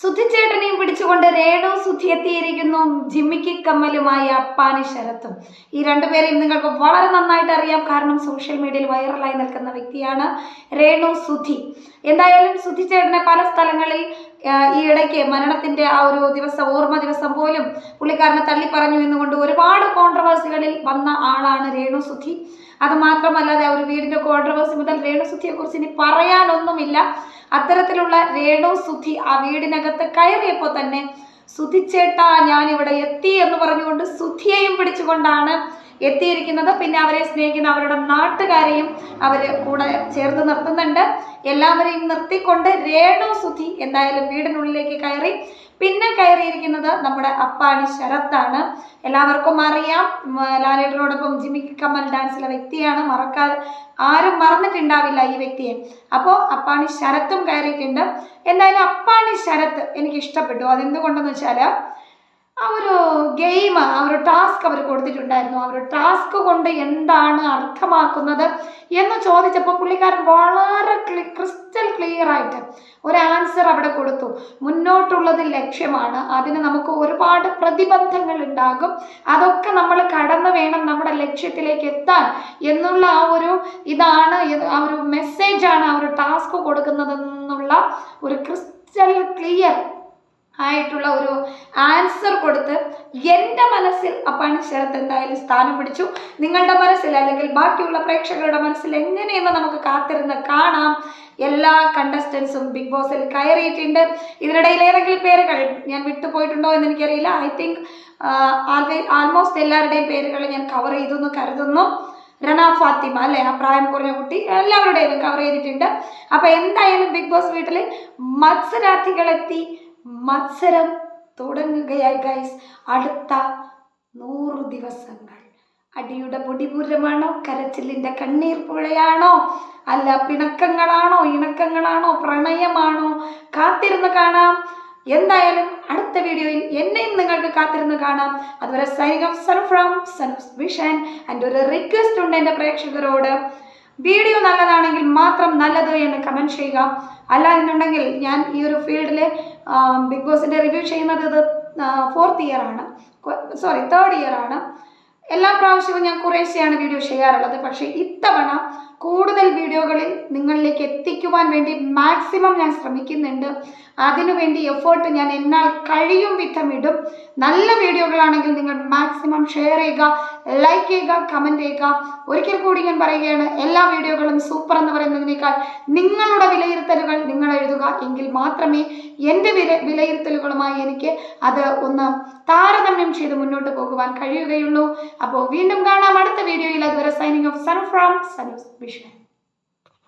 സുധിച്ചേട്ടനെയും പിടിച്ചുകൊണ്ട് രേണു സുധി എത്തിയിരിക്കുന്നു. ജിമ്മിക്ക് കമ്മലുമായി അപ്പാനി ശരത്തും. ഈ രണ്ടുപേരെയും നിങ്ങൾക്ക് വളരെ നന്നായിട്ട് അറിയാം. കാരണം സോഷ്യൽ മീഡിയയിൽ വൈറലായി നിൽക്കുന്ന വ്യക്തിയാണ് രേണു സുധി. എന്തായാലും സുധിച്ചേട്ടനെ പല സ്ഥലങ്ങളിൽ ഈ ഇടയ്ക്ക് മരണത്തിന്റെ ആ ഒരു ദിവസം ഓർമ്മ ദിവസം പോലും പുള്ളിക്കാരനെ തള്ളി പറഞ്ഞു എന്നുകൊണ്ട് ഒരുപാട് കോൺട്രവേഴ്സികളിൽ വന്ന ആളാണ് രേണു സുധി. അത് മാത്രമല്ലാതെ ഒരു വീടിന്റെ കോൺട്രവേഴ്സി മുതൽ രേണു കുറിച്ച് ഇനി പറയാനൊന്നുമില്ല. അത്തരത്തിലുള്ള രേണുസുദ്ധി ആ വീടിനകത്ത് കയറിയപ്പോൾ തന്നെ സുധിച്ചേട്ടാ ഞാൻ ഇവിടെ എത്തി എന്ന് പറഞ്ഞുകൊണ്ട് സുധിയെയും പിടിച്ചുകൊണ്ടാണ് എത്തിയിരിക്കുന്നത്. പിന്നെ അവരെ സ്നേഹിക്കുന്ന അവരുടെ നാട്ടുകാരെയും അവർ കൂടെ ചേർത്ത് നിർത്തുന്നുണ്ട്. എല്ലാവരെയും നിർത്തിക്കൊണ്ട് രേണു സുധി എന്തായാലും വീടിനുള്ളിലേക്ക് കയറി. പിന്നെ കയറിയിരിക്കുന്നത് നമ്മുടെ അപ്പാണി ശരത്താണ്. എല്ലാവർക്കും അറിയാം. ലാലേട്ടനോടൊപ്പം ജിമ്മി കമ്മൽ ഡാൻസിലെ വ്യക്തിയാണ്. മറക്കാതെ ആരും മറന്നിട്ടുണ്ടാവില്ല ഈ വ്യക്തിയെ. അപ്പോൾ അപ്പാണി ശരത്തും കയറിയിട്ടുണ്ട്. എന്തായാലും അപ്പാണി ശരത്ത് എനിക്ക് ഇഷ്ടപ്പെട്ടു അതെന്തുകൊണ്ടെന്ന് വെച്ചാൽ ആ ഒരു ഗെയിം ആ ഒരു ടാസ്ക് അവർ കൊടുത്തിട്ടുണ്ടായിരുന്നു. ആ ഒരു ടാസ്ക് കൊണ്ട് എന്താണ് അർത്ഥമാക്കുന്നത് എന്ന് ചോദിച്ചപ്പോൾ പുള്ളിക്കാരൻ വളരെ ക്ലി ക്രിസ്റ്റൽ ക്ലിയർ ആയിട്ട് ഒരു ആൻസർ അവിടെ കൊടുത്തു. മുന്നോട്ടുള്ളത് ലക്ഷ്യമാണ്. അതിന് നമുക്ക് ഒരുപാട് പ്രതിബന്ധങ്ങൾ ഉണ്ടാകും. അതൊക്കെ നമ്മൾ കടന്നു വേണം നമ്മുടെ ലക്ഷ്യത്തിലേക്ക് എത്താൻ എന്നുള്ള ആ ഒരു ഇതാണ് ആ ഒരു മെസ്സേജാണ് ആ ഒരു ടാസ്ക് കൊടുക്കുന്നതെന്നുള്ള ഒരു ക്ലിയർ ആയിട്ടുള്ള ഒരു ആൻസർ കൊടുത്ത് എന്റെ മനസ്സിൽ അപ്പാണ് ശരത് എന്തായാലും സ്ഥാനം പിടിച്ചു. നിങ്ങളുടെ മനസ്സിൽ അല്ലെങ്കിൽ ബാക്കിയുള്ള പ്രേക്ഷകരുടെ മനസ്സിൽ എങ്ങനെയെന്ന് നമുക്ക് കാത്തിരുന്ന് കാണാം. എല്ലാ കണ്ടസ്റ്റൻസും ബിഗ് ബോസിൽ കയറിയിട്ടുണ്ട്. ഇതിനിടയിൽ ഏതെങ്കിലും പേരുകൾ ഞാൻ വിട്ടുപോയിട്ടുണ്ടോ എന്ന് എനിക്കറിയില്ല ഐ തിങ്ക് ആൾമോസ്റ്റ് എല്ലാവരുടെയും പേരുകൾ ഞാൻ കവർ ചെയ്തു എന്ന് കരുതുന്നു. റണ ഫാത്തിമ അല്ലെ? ആ പ്രായം കുറഞ്ഞ കുട്ടി എല്ലാവരുടെയും കവർ ചെയ്തിട്ടുണ്ട്. അപ്പൊ എന്തായാലും ബിഗ് ബോസ് വീട്ടിൽ മത്സരാർത്ഥികളെത്തി മത്സരം തുടങ്ങുകയായി ഗൈസ് അടുത്ത നൂറ് ദിവസങ്ങൾ. അടിയുടെ പൊടിപൂരമാണോ കരച്ചിലിന്റെ കണ്ണീർ പുഴയാണോ? അല്ല പിണക്കങ്ങളാണോ? ഇണക്കങ്ങളാണോ? പ്രണയമാണോ? കാത്തിരുന്ന് കാണാം. എന്തായാലും അടുത്ത വീഡിയോയിൽ എന്നെയും നിങ്ങൾക്ക് കാത്തിരുന്ന് കാണാം. അതുവരെ signing off Sun from Sun Vision and ഒരു റിക്വസ്റ്റ് ഉണ്ട് എന്റെ പ്രേക്ഷകരോട്. വീഡിയോ നല്ലതാണെങ്കിൽ മാത്രം നല്ലത് എന്ന് കമന്റ് ചെയ്യുക. അല്ല എന്നുണ്ടെങ്കിൽ ഞാൻ ഈ ഒരു ഫീൽഡിൽ ബിഗ് ബോസിന്റെ റിവ്യൂ ചെയ്യുന്നത് ഇത് ഫോർത്ത് ഇയർ ആണ്. സോറി തേർഡ് ഇയർ ആണ്. എല്ലാ പ്രാവശ്യവും ഞാൻ കുറേശ്ശെയാണ് വീഡിയോ ചെയ്യാറുള്ളത്. പക്ഷേ ഇത്തവണ കൂടുതൽ വീഡിയോകളിൽ നിങ്ങളിലേക്ക് എത്തിക്കുവാൻ വേണ്ടി മാക്സിമം ഞാൻ ശ്രമിക്കുന്നുണ്ട്. അതിനുവേണ്ടി എഫേർട്ട് ഞാൻ എന്നാൽ കഴിയും വിധം ഇടും. നല്ല വീഡിയോകളാണെങ്കിൽ നിങ്ങൾ മാക്സിമം ഷെയർ ചെയ്യുക ലൈക്ക് ചെയ്യുക കമന്റ് ചെയ്യുക. ഒരിക്കൽ കൂടി ഞാൻ പറയുകയാണ് എല്ലാ വീഡിയോകളും സൂപ്പർ എന്ന് പറയുന്നതിനേക്കാൾ നിങ്ങളുടെ വിലയിരുത്തലുകൾ നിങ്ങൾ എഴുതുക. എങ്കിൽ മാത്രമേ എന്റെ വില വിലയിരുത്തലുകളുമായി എനിക്ക് അത് ഒന്ന് താരതമ്യം ചെയ്ത് മുന്നോട്ട് പോകുവാൻ കഴിയുകയുള്ളൂ. അപ്പോൾ വീണ്ടും കാണാം അടുത്ത വീഡിയോയിൽ. അതുവരെ signing off Sun from Sun Vision